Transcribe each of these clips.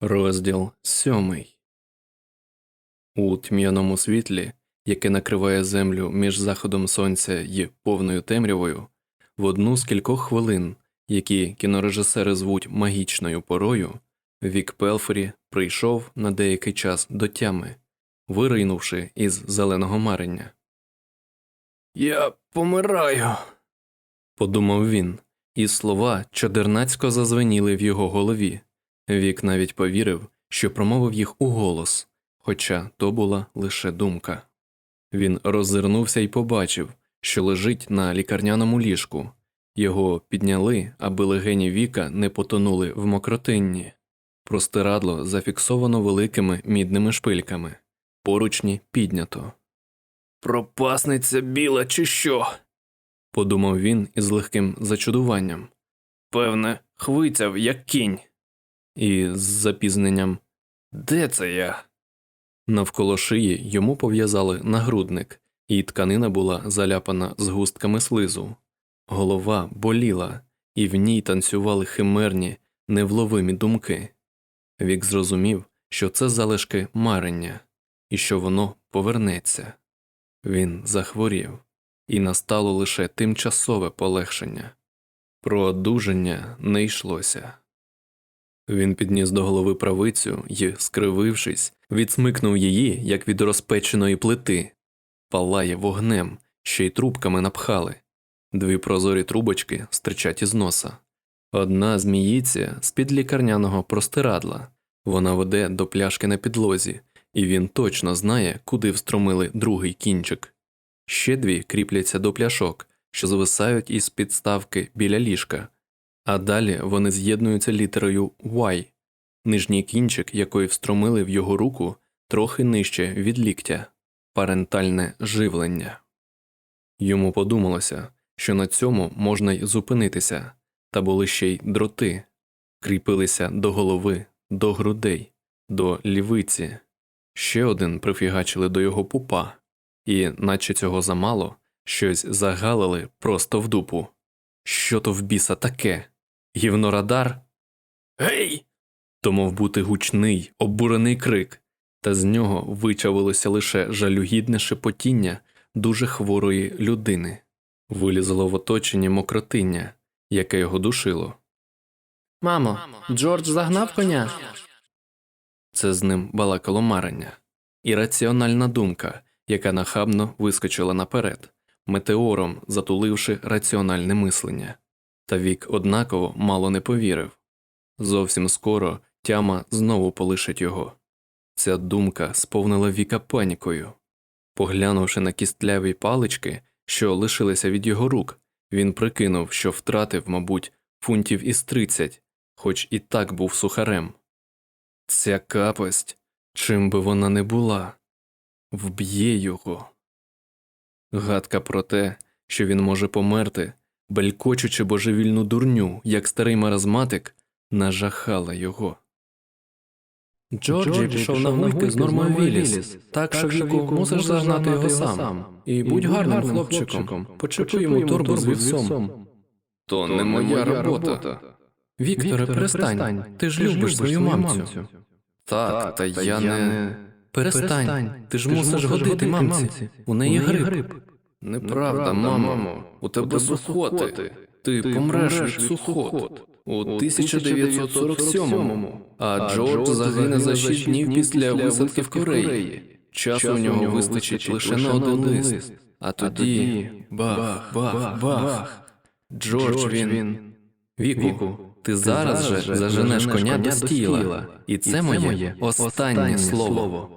Розділ сьомий. У тьмяному світлі, яке накриває землю між заходом сонця і повною темрявою, в одну з кількох хвилин, які кінорежисери звуть магічною порою, Вік Пелфорі прийшов на деякий час до тями, виринувши із зеленого марення. Я помираю. подумав він, і слова чодернацько зазвеніли в його голові. Вік навіть повірив, що промовив їх у голос, хоча то була лише думка. Він роззирнувся і побачив, що лежить на лікарняному ліжку. Його підняли, аби легені Віка не потонули в мокротинні. Простирадло зафіксовано великими мідними шпильками, поручні піднято. Пропасниця біла, чи що? подумав він із легким зачудуванням. Певне, хвицяв, як кінь і з запізненням Де це я? Навколо шиї йому пов'язали нагрудник, і тканина була заляпана згустками слизу. Голова боліла, і в ній танцювали химерні, невловимі думки. Вік зрозумів, що це залишки марення, і що воно повернеться. Він захворів, і настало лише тимчасове полегшення. Про одужання не йшлося. Він підніс до голови правицю і, скривившись, відсмикнув її, як від розпеченої плити, палає вогнем, ще й трубками напхали. Дві прозорі трубочки стирчать із носа. Одна зміїться з під лікарняного простирадла. Вона веде до пляшки на підлозі, і він точно знає, куди встромили другий кінчик. Ще дві кріпляться до пляшок, що звисають із підставки біля ліжка, а далі вони з'єднуються літерою Y, нижній кінчик якої встромили в його руку трохи нижче від ліктя, парентальне живлення. Йому подумалося, що на цьому можна й зупинитися, та були ще й дроти, кріпилися до голови, до грудей, до лівиці. Ще один прифігачили до його пупа, і, наче цього замало, щось загалили просто в дупу. Що то в біса таке? Гівнорадар? Гей! То мов бути гучний, обурений крик, та з нього вичавилося лише жалюгідне шепотіння дуже хворої людини, вилізло в оточенні мокротиння, яке його душило. Мамо, Джордж загнав коня. Це з ним балакало марення, ірраціональна думка, яка нахабно вискочила наперед, метеором затуливши раціональне мислення. Та вік однаково мало не повірив. Зовсім скоро тяма знову полишить його. Ця думка сповнила віка панікою. Поглянувши на кістляві палички, що лишилися від його рук, він прикинув, що втратив, мабуть, фунтів із тридцять, хоч і так був сухарем. Ця капость, чим би вона не була, вб'є його. Гадка про те, що він може померти, белькочучи божевільну дурню, як старий маразматик, нажахала його. Джорджі пішов на гульки з Нормою Вілліс, так що віку мусиш загнати його сам. І будь гарним хлопчиком, почепи йому торбу з вівсом. То не моя робота. Вікторе, перестань, ти ж любиш свою мамцю. Так, та я не. Перестань, ти ж мусиш годити мамці. У неї грип. Неправда, мамо. У тебе сухоти. Ти помреш від сухот. У 1947-му. А Джордж загине за шість днів після висадки в Кореї. Часу у нього вистачить лише на один лист. А тоді бах, бах, бах. Джордж він. Віку, ти зараз же заженеш коня до стіла. І це моє останнє слово.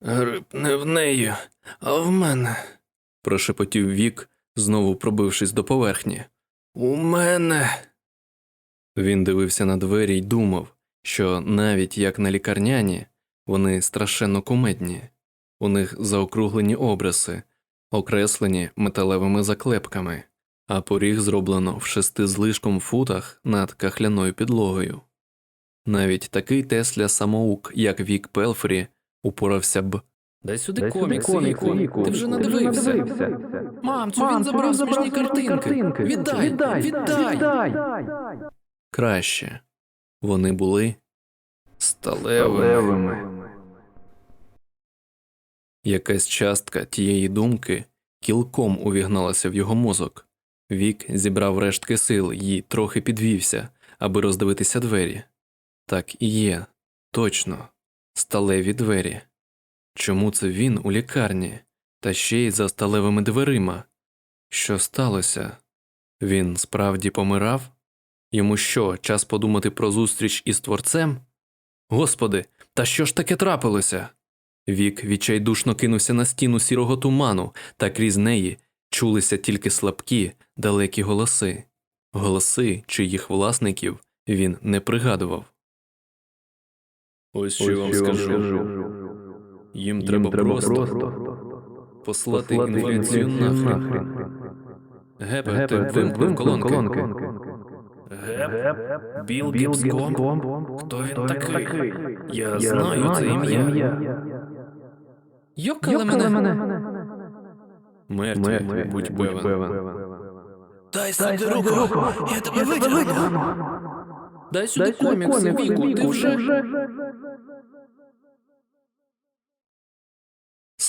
Гриб не в неї, в мене. прошепотів Вік, знову пробившись до поверхні. У мене. Він дивився на двері й думав, що навіть як на лікарняні, вони страшенно кумедні, у них заокруглені обриси, окреслені металевими заклепками, а поріг зроблено в шести злишком футах над кахляною підлогою. Навіть такий Тесля самоук, як Вік Пелфрі, упорався б. Дай сюди комікс, Віку, ти вже надивився. Мамцю, він забрав смішні картинки. Віддай, віддай. Краще. Вони були Сталевими. Якась частка тієї думки кілком увігналася в його мозок. Вік зібрав рештки сил і трохи підвівся, аби роздивитися двері. Так і є, точно, сталеві двері. Чому це він у лікарні, та ще й за сталевими дверима? Що сталося? Він справді помирав? Йому що, час подумати про зустріч із творцем? Господи, та що ж таке трапилося? Вік відчайдушно кинувся на стіну сірого туману, та крізь неї чулися тільки слабкі, далекі голоси, голоси, чиїх власників він не пригадував. Ось що вам скажу. Їм треба просто послати інфляцію нахрен. Гепе, ти вимкнув колонки. Геп? Біл Гіпском? Хто він такий? Я знаю це ім'я. Йокали мене. Мертві, будь певен. Дай сюди руку, я тебе витягну. Дай сюди комікси, Віку, ти вже...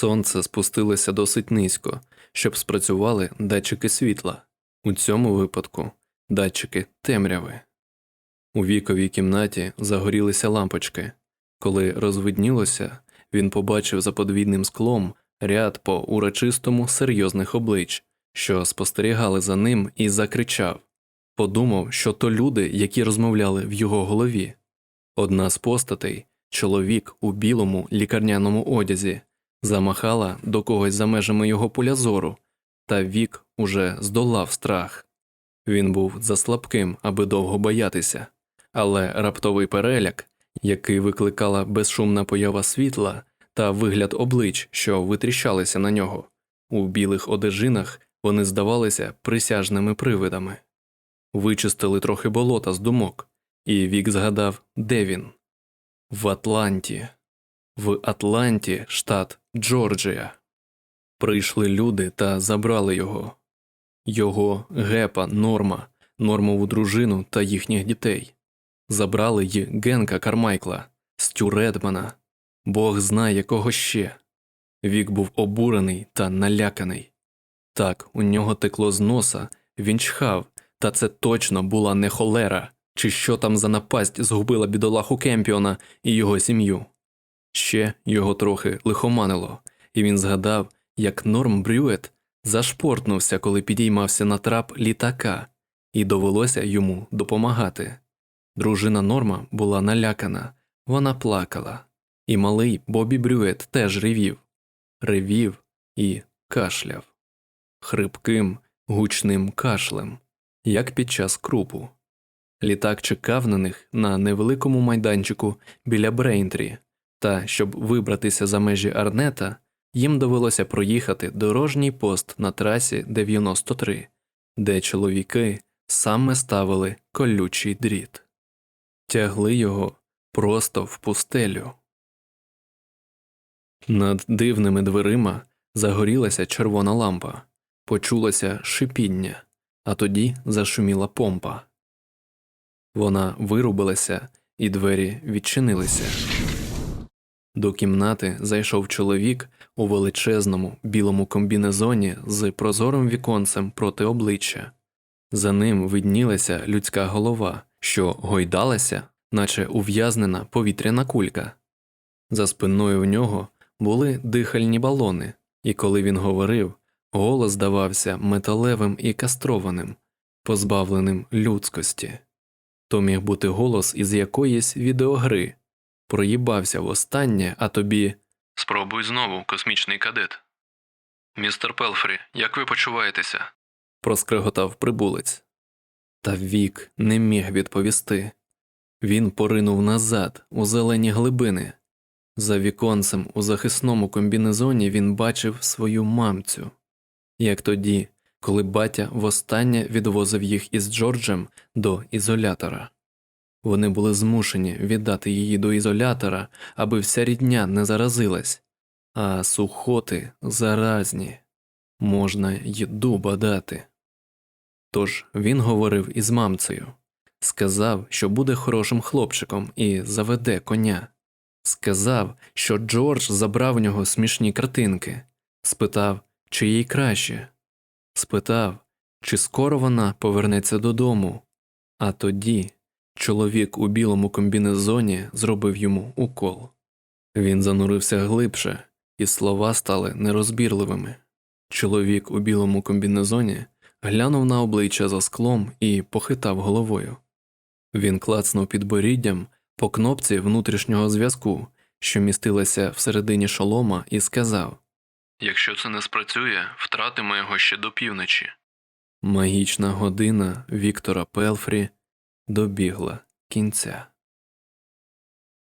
Сонце спустилося досить низько, щоб спрацювали датчики світла. У цьому випадку датчики темряви. У віковій кімнаті загорілися лампочки. Коли розвиднілося, він побачив за подвійним склом ряд по урочистому серйозних облич, що спостерігали за ним, і закричав. Подумав, що то люди, які розмовляли в його голові. Одна з постатей, чоловік у білому лікарняному одязі, замахала до когось за межами його поля зору, та вік уже здолав страх. Він був заслабким, аби довго боятися, але раптовий переляк, який викликала безшумна поява світла та вигляд облич, що витріщалися на нього, у білих одежинах вони здавалися присяжними привидами. Вичистили трохи болота з думок, і вік згадав, де він в Атланті, в Атланті, штат Джорджія. Прийшли люди та забрали його, його гепа, норма, нормову дружину та їхніх дітей. Забрали й Генка Кармайкла, Стю Редмана, Бог знає кого ще. Вік був обурений та наляканий. Так, у нього текло з носа, він чхав, та це точно була не холера, чи що там за напасть згубила бідолаху Кемпіона і його сім'ю. Ще його трохи лихоманило, і він згадав, як Норм Брюет зашпортнувся, коли підіймався на трап літака, і довелося йому допомагати. Дружина Норма була налякана, вона плакала, і малий Бобі Брюет теж ревів, ревів і кашляв хрипким, гучним кашлем, як під час крупу. Літак чекав на них на невеликому майданчику біля Брейнтрі, та щоб вибратися за межі Арнета, їм довелося проїхати дорожній пост на трасі 93, де чоловіки саме ставили колючий дріт, тягли його просто в пустелю. Над дивними дверима загорілася червона лампа, почулося шипіння, а тоді зашуміла помпа. Вона вирубилася, і двері відчинилися. До кімнати зайшов чоловік у величезному білому комбінезоні з прозорим віконцем проти обличчя. За ним виднілася людська голова, що гойдалася, наче ув'язнена повітряна кулька. За спиною в нього були дихальні балони, і коли він говорив, голос здавався металевим і кастрованим, позбавленим людськості. То міг бути голос із якоїсь відеогри. Проїбався востаннє, а тобі. Спробуй знову, космічний кадет. Містер Пелфрі, як ви почуваєтеся? проскриготав прибулець. Та вік не міг відповісти. Він поринув назад, у зелені глибини. За віконцем у захисному комбінезоні він бачив свою мамцю, як тоді, коли батя востаннє відвозив їх із Джорджем до ізолятора. Вони були змушені віддати її до ізолятора, аби вся рідня не заразилась, а сухоти заразні можна й дуба дати. Тож він говорив із мамцею Сказав, що буде хорошим хлопчиком і заведе коня. Сказав, що Джордж забрав у нього смішні картинки. Спитав, чи їй краще. Спитав, чи скоро вона повернеться додому. А тоді чоловік у білому комбінезоні зробив йому укол. Він занурився глибше, і слова стали нерозбірливими. Чоловік у білому комбінезоні глянув на обличчя за склом і похитав головою. Він клацнув підборіддям по кнопці внутрішнього зв'язку, що містилася всередині шолома, і сказав Якщо це не спрацює, втратимо його ще до півночі. Магічна година Віктора Пелфрі добігла кінця.